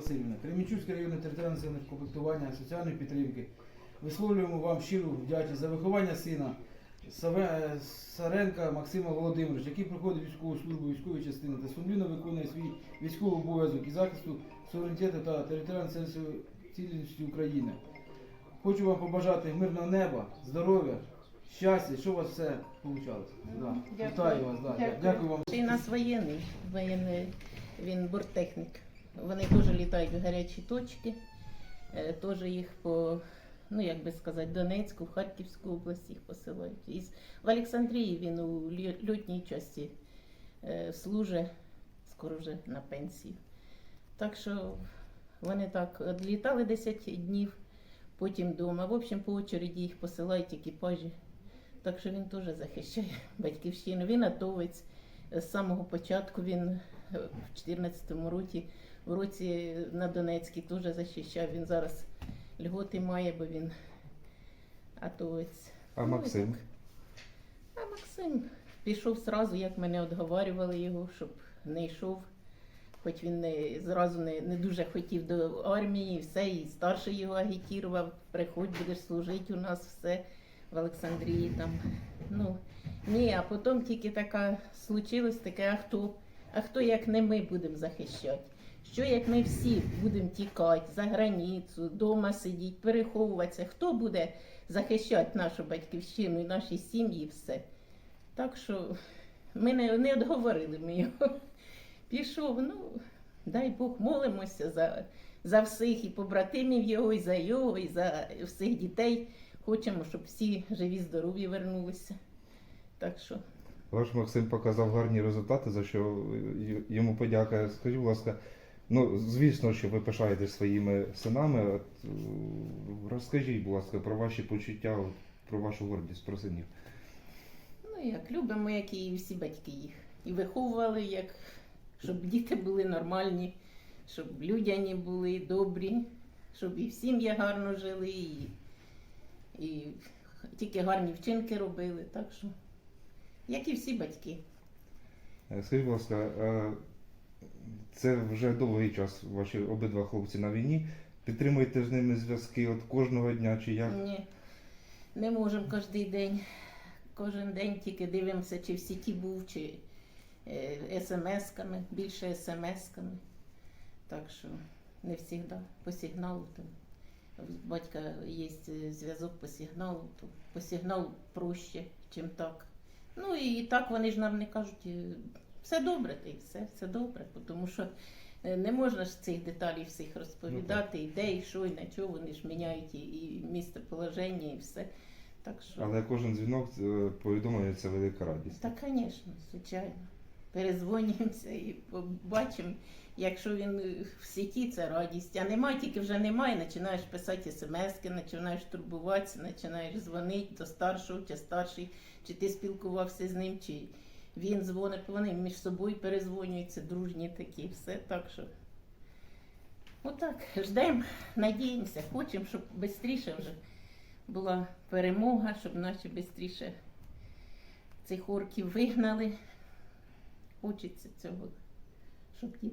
Васильівна, Кременчуцький районний територіальний центр комплектування соціальної підтримки. Висловлюємо вам щиру вдячність за виховання сина Саренка Максима Володимировича, який проходить військову службу військової частини та сумлінно виконує свій військовий обов'язок і захисту суверенітету та територіальної цілісності України. Хочу вам побажати мирного неба, здоров'я, щастя, щоб у вас все вийшло. Да. Дякую. Вітаю вас, да. Дякую. дякую вам. І нас воєнний, воєнний, він борттехнік. Вони теж літають в гарячі точки, е, теж їх по, ну як би сказати, Донецьку, Харківську область їх посилають. І в Олександрії він у льо- льотній часті е, служить, скоро вже на пенсію. Так що вони так відлітали 10 днів, потім вдома. В общем, по очереді їх посилають екіпажі. Так що він теж захищає батьківщину. Він атовець. З самого початку він е, в 14-му році, в році на Донецькій теж захищав. Він зараз льготи має, бо він атовець. А Ну, Максим? А Максим пішов зразу, як мене odговорювали його, щоб не йшов. Хоч він не, зразу не, не дуже хотів до армії, все, і старший його агітував, приходь, будеш служити у нас все в Олександрії там. Ну, ні, а потім тільки така случилось таке, а хто? А хто як не ми будемо захищати? Що як ми всі будемо тікати за границю, вдома сидіти, переховуватися? Хто буде захищати нашу батьківщину і наші сім'ї, все? Так що ми не, не відговорили ми його. Пішов, ну, дай Бог, молимося за, за всіх, і побратимів його, і за його, і за всіх дітей. Хочемо, щоб всі живі, здорові вернулися. Так що Ваш Максим показав гарні результати, за що йому подяка. Скажіть, будь ласка, ну звісно, що ви пишаєтесь своїми синами. От, е, розкажіть, будь ласка, про ваші почуття, про вашу гордість, про синів. Ну, як любимо, як і всі батьки їх. І виховували, як, щоб діти були нормальні, щоб людяні були, добрі, щоб і в сім'ї гарно жили, і, і тільки гарні вчинки робили. Так що, як і всі батьки. Е, Скажіть, будь ласка, е, це вже довгий час ваші обидва хлопці на війні. Підтримуєте з ними зв'язки от кожного дня чи як? Ні, не можемо кожен день. Кожен день тільки дивимося, чи в сіті був, чи е, смс-ками, більше смс-ками. Так що не завжди по сигналу. То батька є е, зв'язок по сигналу, то по сигналу проще, чим так. Ну і так вони ж нам не кажуть, е, все добре, й все, все добре, тому що е, не можна ж цих деталей всіх розповідати, і де, і що, і на чого, вони ж міняють і, і місце положення, і все. Так що, Але кожен дзвінок е, повідомлення це велика радість. так, звісно, звичайно. Перезвонюємося і побачимо, якщо він в сіті, це радість. А немає, тільки вже немає, починаєш писати смски, починаєш турбуватися, починаєш дзвонити до старшого чи старший, чи ти спілкувався з ним, чи він дзвонить, вони між собою перезвонюються, дружні такі, все так що. Отак, ждемо, надіємося, хочемо, щоб швидше вже була перемога, щоб наші швидше цих орків вигнали. Хочеться цього, щоб діти.